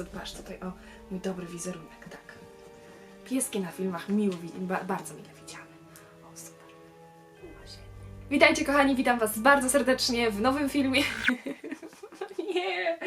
chcę, patrz tutaj, o, mój dobry wizerunek, tak. Pieski na filmach miło, ba, bardzo mile widziane. O, super. Witajcie kochani, witam was bardzo serdecznie w nowym filmie. Nie,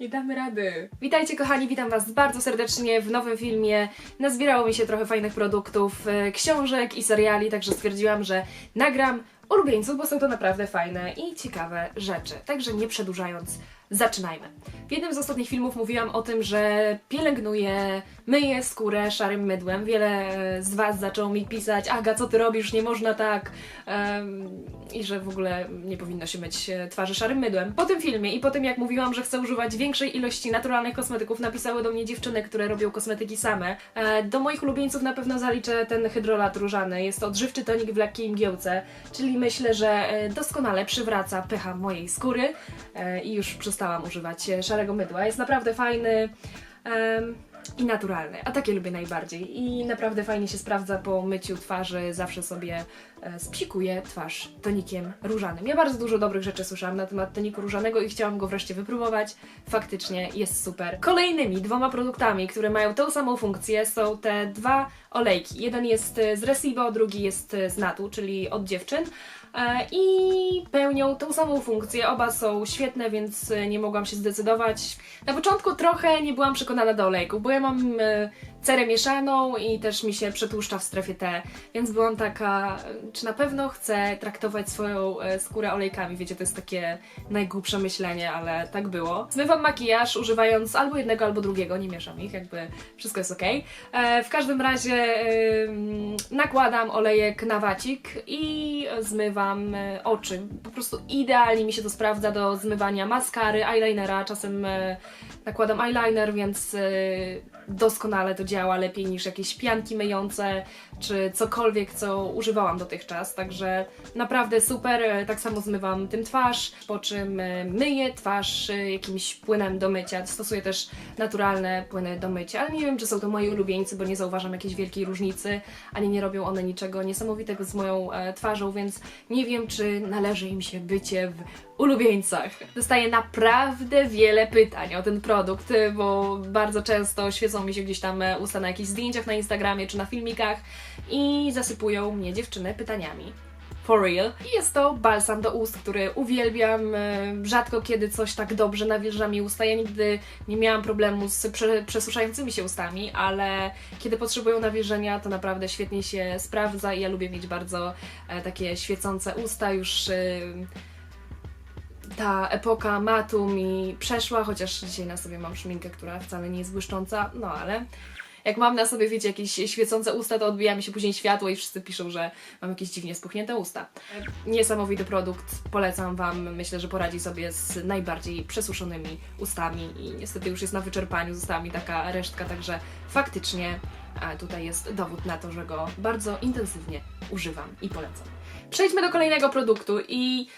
nie damy rady. Witajcie kochani, witam was bardzo serdecznie w nowym filmie. Nazbierało mi się trochę fajnych produktów, e, książek i seriali, także stwierdziłam, że nagram ulubieńców, bo są to naprawdę fajne i ciekawe rzeczy. Także nie przedłużając, zaczynajmy. W jednym z ostatnich filmów mówiłam o tym, że pielęgnuję, myję skórę szarym mydłem. Wiele z Was zaczęło mi pisać, Aga, co ty robisz, nie można tak. Em, I że w ogóle nie powinno się myć e, twarzy szarym mydłem. Po tym filmie i po tym jak mówiłam, że chcę używać większej ilości naturalnych kosmetyków, napisały do mnie dziewczyny, które robią kosmetyki same. E, Do moich ulubieńców na pewno zaliczę ten hydrolat różany. Jest to odżywczy tonik w lekkiej mgiełce, czyli myślę, że e, doskonale przywraca pH mojej skóry e, i już przestałam używać e, szarego mydła. Jest naprawdę fajny. i naturalny, a takie lubię najbardziej. I naprawdę fajnie się sprawdza po myciu twarzy, zawsze sobie spsikuję twarz tonikiem różanym. Ja bardzo dużo dobrych rzeczy słyszałam na temat toniku różanego i chciałam go wreszcie wypróbować. Faktycznie jest super. Kolejnymi dwoma produktami, które mają tą samą funkcję są te dwa olejki. Jeden jest z Resibo, drugi jest z Natu, czyli od dziewczyn. E, I pełnią tą samą funkcję. Oba są świetne, więc e, nie mogłam się zdecydować. Na początku trochę nie byłam przekonana do olejku, bo ja mam e, cerę mieszaną i też mi się przetłuszcza w strefie T, więc byłam taka, czy na pewno chcę traktować swoją skórę olejkami. Wiecie, to jest takie najgłupsze myślenie, ale tak było. Zmywam makijaż używając albo jednego, albo drugiego, nie mieszam ich, jakby wszystko jest ok. W każdym razie nakładam olejek na wacik i zmywam e, oczy. Po prostu idealnie mi się to sprawdza do zmywania maskary, eyelinera, czasem e, nakładam eyeliner, więc e, doskonale to działa, lepiej niż jakieś pianki myjące, czy cokolwiek, co używałam dotychczas, także naprawdę super, tak samo zmywam tym twarz, po czym myję twarz jakimś płynem do mycia, stosuję też naturalne płyny do mycia, ale nie wiem, czy są to moi ulubieńcy, bo nie zauważam jakiejś wielkiej różnicy, ani nie robią one niczego niesamowitego z moją twarzą, więc nie wiem, czy należy im się bycie w ulubieńcach. Dostaję naprawdę wiele pytań o ten produkt, bo bardzo często świecą mi się gdzieś tam e, usta na jakichś zdjęciach na Instagramie czy na filmikach i zasypują mnie dziewczyny pytaniami. For real. I jest to balsam do ust, który uwielbiam. e, Rzadko kiedy coś tak dobrze nawilża mi usta. Ja nigdy nie miałam problemu z prze, przesuszającymi się ustami, ale kiedy potrzebują nawilżenia, to naprawdę świetnie się sprawdza i ja lubię mieć bardzo e, takie świecące usta. Już e, ta epoka matu mi przeszła, chociaż dzisiaj na sobie mam szminkę, która wcale nie jest błyszcząca, no ale jak mam na sobie, wiecie, jakieś świecące usta, to odbija mi się później światło i wszyscy piszą, że mam jakieś dziwnie spuchnięte usta. Niesamowity produkt, polecam Wam, myślę, że poradzi sobie z najbardziej przesuszonymi ustami i niestety już jest na wyczerpaniu, została mi taka resztka, także faktycznie tutaj jest dowód na to, że go bardzo intensywnie używam i polecam. Przejdźmy do kolejnego produktu i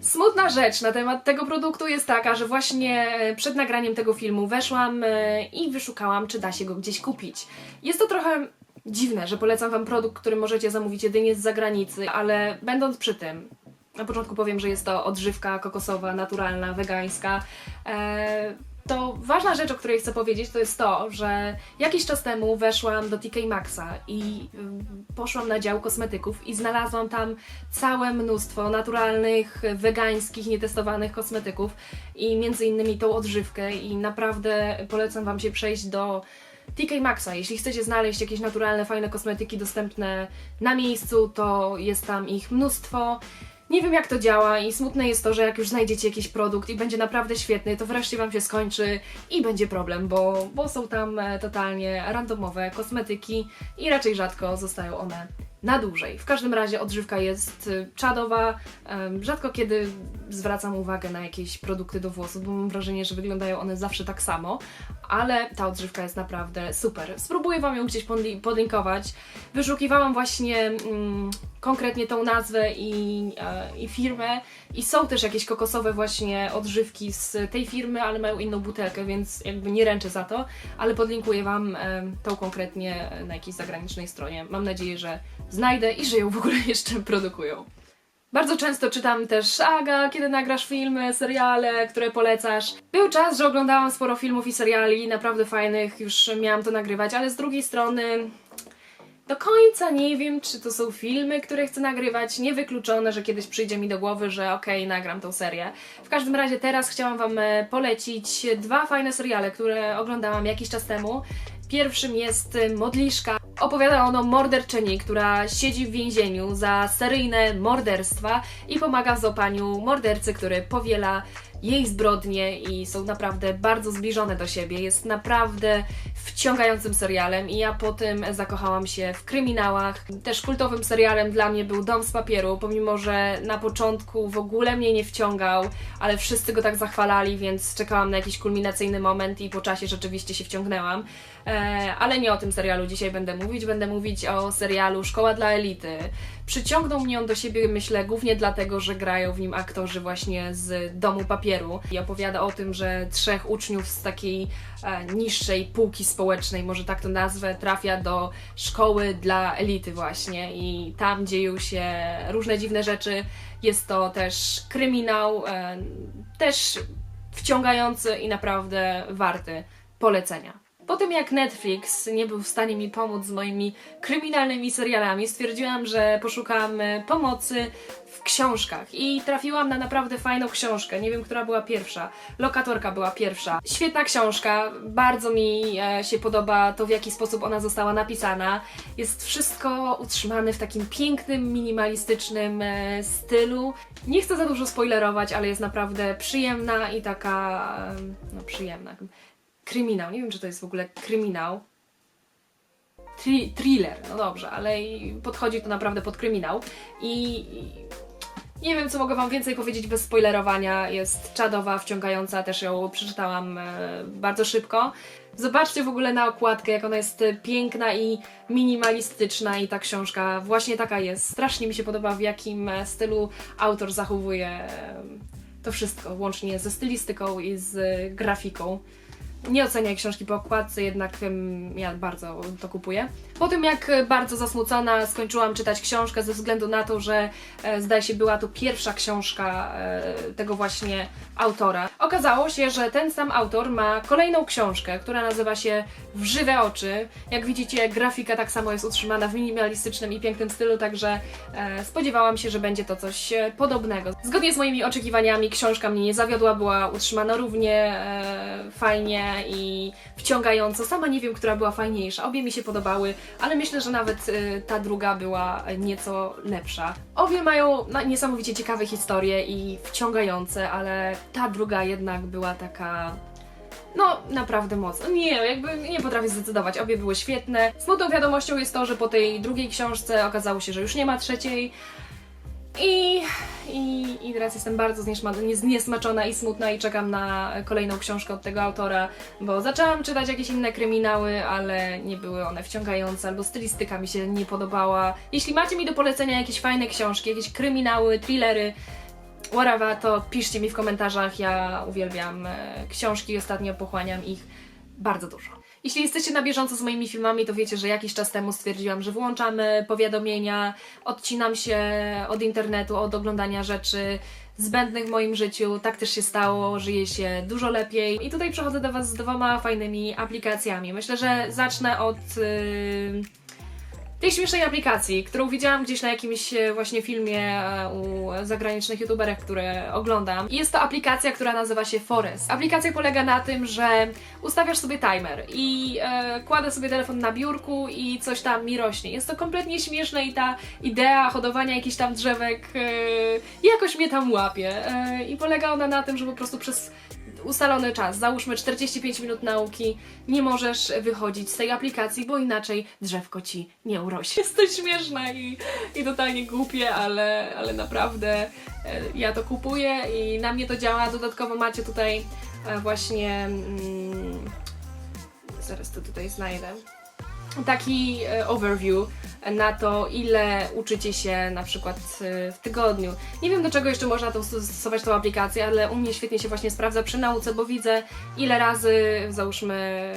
Smutna rzecz na temat tego produktu jest taka, że właśnie e, przed nagraniem tego filmu weszłam e, i wyszukałam, czy da się go gdzieś kupić. Jest to trochę dziwne, że polecam Wam produkt, który możecie zamówić jedynie z zagranicy, ale będąc przy tym, na początku powiem, że jest to odżywka kokosowa, naturalna, wegańska. E, to ważna rzecz, o której chcę powiedzieć, to jest to, że jakiś czas temu weszłam do TK Maxa i ym, poszłam na dział kosmetyków i znalazłam tam całe mnóstwo naturalnych, wegańskich, nietestowanych kosmetyków i między innymi tą odżywkę i naprawdę polecam Wam się przejść do TK Maxa. Jeśli chcecie znaleźć jakieś naturalne, fajne kosmetyki dostępne na miejscu, to jest tam ich mnóstwo. Nie wiem jak to działa i smutne jest to, że jak już znajdziecie jakiś produkt i będzie naprawdę świetny, to wreszcie Wam się skończy i będzie problem, bo, bo są tam e, totalnie randomowe kosmetyki i raczej rzadko zostają one na dłużej. W każdym razie odżywka jest y, czadowa. Rzadko kiedy zwracam uwagę na jakieś produkty do włosów, bo mam wrażenie, że wyglądają one zawsze tak samo, ale ta odżywka jest naprawdę super. Spróbuję Wam ją gdzieś podli- podlinkować. Wyszukiwałam właśnie mm, konkretnie tą nazwę i, e, i firmę i są też jakieś kokosowe właśnie odżywki z tej firmy, ale mają inną butelkę, więc jakby nie ręczę za to, ale podlinkuję Wam em, tą konkretnie na jakiejś zagranicznej stronie. Mam nadzieję, że znajdę i że ją w ogóle jeszcze produkują. Bardzo często czytam też Aga, kiedy nagrasz filmy, seriale, które polecasz. Był czas, że oglądałam sporo filmów i seriali, naprawdę fajnych, już miałam to nagrywać, ale z drugiej strony do końca nie wiem, czy to są filmy, które chcę nagrywać. Niewykluczone, że kiedyś przyjdzie mi do głowy, że okej, nagram tą serię. W każdym razie teraz chciałam Wam e, polecić dwa fajne seriale, które oglądałam jakiś czas temu. Pierwszym jest e, Modliszka. Opowiada ono morderczyni, która siedzi w więzieniu za seryjne morderstwa i pomaga w złapaniu mordercy, który powiela jej zbrodnie i są naprawdę bardzo zbliżone do siebie. Jest naprawdę wciągającym serialem i ja po tym zakochałam się w kryminałach. Też kultowym serialem dla mnie był Dom z papieru, pomimo że na początku w ogóle mnie nie wciągał, ale wszyscy go tak zachwalali, więc czekałam na jakiś kulminacyjny moment i po czasie rzeczywiście się wciągnęłam. E, ale nie o tym serialu dzisiaj będę mówić, będę mówić o serialu Szkoła dla Elity. Przyciągnął mnie on do siebie, myślę, głównie dlatego, że grają w nim aktorzy właśnie z Domu Papieru i opowiada o tym, że trzech uczniów z takiej e, niższej półki społecznej, może tak to nazwę, trafia do szkoły dla elity właśnie i tam dzieją się różne dziwne rzeczy. Jest to też kryminał, e, też wciągający i naprawdę warty polecenia. Po tym jak Netflix nie był w stanie mi pomóc z moimi kryminalnymi serialami, stwierdziłam, że poszukam e, pomocy w książkach i trafiłam na naprawdę fajną książkę. Nie wiem, która była pierwsza. Lokatorka była pierwsza. Świetna książka, bardzo mi e, się podoba to, w jaki sposób ona została napisana. Jest wszystko utrzymane w takim pięknym, minimalistycznym e, stylu. Nie chcę za dużo spoilerować, ale jest naprawdę przyjemna i taka. no, przyjemna kryminał. Nie wiem, czy to jest w ogóle kryminał. Tri thriller, no dobrze, ale podchodzi to naprawdę pod kryminał. I, nie wiem, co mogę Wam więcej powiedzieć bez spoilerowania. Jest czadowa, wciągająca, też ją przeczytałam e, bardzo szybko. Zobaczcie w ogóle na okładkę, jak ona jest e, piękna i minimalistyczna i ta książka właśnie taka jest. Strasznie mi się podoba, w jakim e, stylu autor zachowuje to wszystko, łącznie ze stylistyką i z grafiką. Nie oceniaj książki po okładce, jednak ja bardzo to kupuję. Po tym jak e, bardzo zasmucona skończyłam czytać książkę ze względu na to, że e, zdaje się była to pierwsza książka e, tego właśnie autora. Okazało się, że ten sam autor ma kolejną książkę, która nazywa się W żywe oczy. Jak widzicie, grafika tak samo jest utrzymana w minimalistycznym i pięknym stylu, także spodziewałam się, że będzie to coś podobnego. Zgodnie z moimi oczekiwaniami książka mnie nie zawiodła, była utrzymana równie fajnie i wciągająco. Sama nie wiem, która była fajniejsza. Obie mi się podobały, ale myślę, że nawet e, ta druga była nieco lepsza. Obie mają niesamowicie ciekawe historie i wciągające, ale ta druga jednak była taka no, naprawdę mocno. Nie, jakby nie potrafię zdecydować. Obie były świetne. Smutną wiadomością jest to, że po tej drugiej książce okazało się, że już nie ma trzeciej. I, i, i teraz jestem bardzo zniesmaczona i smutna i czekam na kolejną książkę od tego autora, bo zaczęłam czytać jakieś inne kryminały, ale nie były one wciągające, albo stylistyka mi się nie podobała. Jeśli macie mi do polecenia jakieś fajne książki, jakieś kryminały, thrillery, whatever, to piszcie mi w komentarzach. Ja uwielbiam e, książki ostatnio pochłaniam ich bardzo dużo. Jeśli jesteście na bieżąco z moimi filmami, to wiecie, że jakiś czas temu stwierdziłam, że włączam powiadomienia, odcinam się od internetu, od oglądania rzeczy zbędnych w moim życiu. Tak też się stało, żyje się dużo lepiej. I tutaj przychodzę do Was z dwoma fajnymi aplikacjami. Myślę, że zacznę od. Yy tej śmiesznej aplikacji, którą widziałam gdzieś na jakimś e, właśnie filmie e, u zagranicznych youtuberek, które oglądam. Jest to aplikacja, która nazywa się Forest. Aplikacja polega na tym, że ustawiasz sobie timer i e, kładę sobie telefon na biurku i coś tam mi rośnie. Jest to kompletnie śmieszne i ta idea hodowania jakichś tam drzewek e, jakoś mnie tam łapie. E, I polega ona na tym, że po prostu przez ustalony czas, załóżmy 45 minut nauki, nie możesz wychodzić z tej aplikacji, bo inaczej drzewko ci nie urośnie. Jest to śmieszne i, i totalnie głupie, ale, ale naprawdę e, ja to kupuję i na mnie to działa. Dodatkowo macie tutaj e, właśnie. Mm, zaraz to tutaj znajdę. Taki e, overview na to, ile uczycie się na przykład e, w tygodniu. Nie wiem, do czego jeszcze można tą stosować tą aplikację, ale u mnie świetnie się właśnie sprawdza przy nauce, bo widzę, ile razy, załóżmy,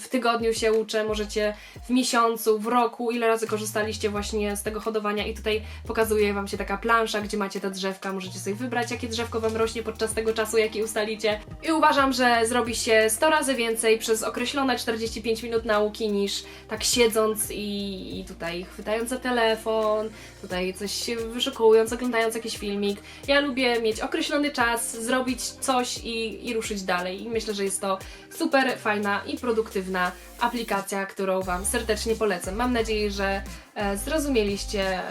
w tygodniu się uczę, możecie w miesiącu, w roku, ile razy korzystaliście właśnie z tego hodowania i tutaj pokazuje Wam się taka plansza, gdzie macie te drzewka, możecie sobie wybrać, jakie drzewko Wam rośnie podczas tego czasu, jaki ustalicie. I uważam, że zrobi się 100 razy więcej przez określone 45 minut nauki niż tak siedząc i, i tutaj chwytając za telefon, tutaj coś wyszukując, oglądając jakiś filmik. Ja lubię mieć określony czas, zrobić coś i, i ruszyć dalej. I myślę, że jest to super fajna i produktywna aplikacja, którą Wam serdecznie polecam. Mam nadzieję, że e, zrozumieliście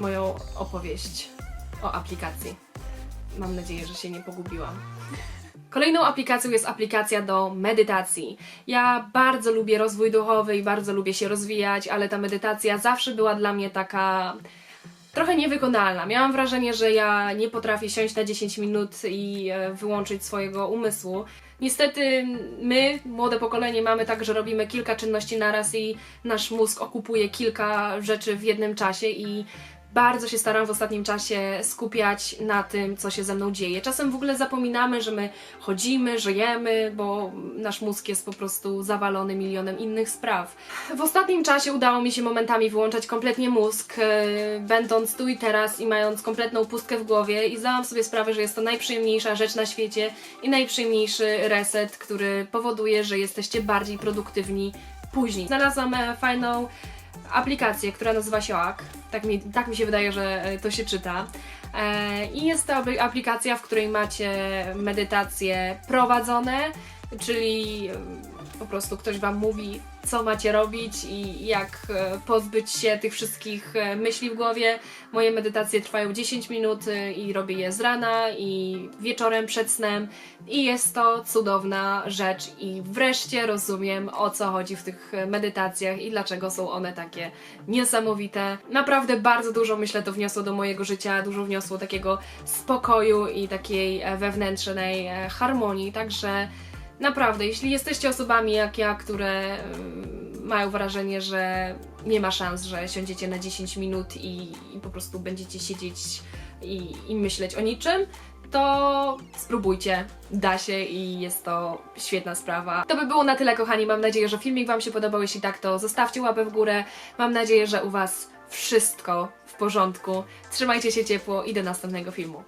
moją opowieść o aplikacji. Mam nadzieję, że się nie pogubiłam. Kolejną aplikacją jest aplikacja do medytacji. Ja bardzo lubię rozwój duchowy i bardzo lubię się rozwijać, ale ta medytacja zawsze była dla mnie taka trochę niewykonalna. Miałam wrażenie, że ja nie potrafię siąść na 10 minut i e, wyłączyć swojego umysłu. Niestety my, młode pokolenie, mamy tak, że robimy kilka czynności naraz i nasz mózg okupuje kilka rzeczy w jednym czasie i bardzo się staram w ostatnim czasie skupiać na tym, co się ze mną dzieje. Czasem w ogóle zapominamy, że my chodzimy, żyjemy, bo nasz mózg jest po prostu zawalony milionem innych spraw. W ostatnim czasie udało mi się momentami wyłączać kompletnie mózg, e, będąc tu i teraz i mając kompletną pustkę w głowie i zdałam sobie sprawę, że jest to najprzyjemniejsza rzecz na świecie i najprzyjemniejszy reset, który powoduje, że jesteście bardziej produktywni później. Znalazłam e, fajną aplikację, która nazywa się OAK. Tak mi, tak mi się wydaje, że e, to się czyta. E, I jest to apli- aplikacja, w której macie medytacje prowadzone, czyli po prostu ktoś Wam mówi, co macie robić i jak e, pozbyć się tych wszystkich e, myśli w głowie. Moje medytacje trwają 10 minut e, i robię je z rana i wieczorem przed snem i jest to cudowna rzecz i wreszcie rozumiem o co chodzi w tych medytacjach i dlaczego są one takie niesamowite. Naprawdę bardzo dużo myślę to wniosło do mojego życia, dużo wniosło takiego spokoju i takiej wewnętrznej harmonii, także Naprawdę, jeśli jesteście osobami jak ja, które mają wrażenie, że nie ma szans, że siądziecie na 10 minut i, i po prostu będziecie siedzieć i, i myśleć o niczym, to spróbujcie, da się i jest to świetna sprawa. To by było na tyle, kochani. Mam nadzieję, że filmik Wam się podobał. Jeśli tak, to zostawcie łapę w górę. Mam nadzieję, że u Was wszystko w porządku. Trzymajcie się ciepło i do następnego filmu.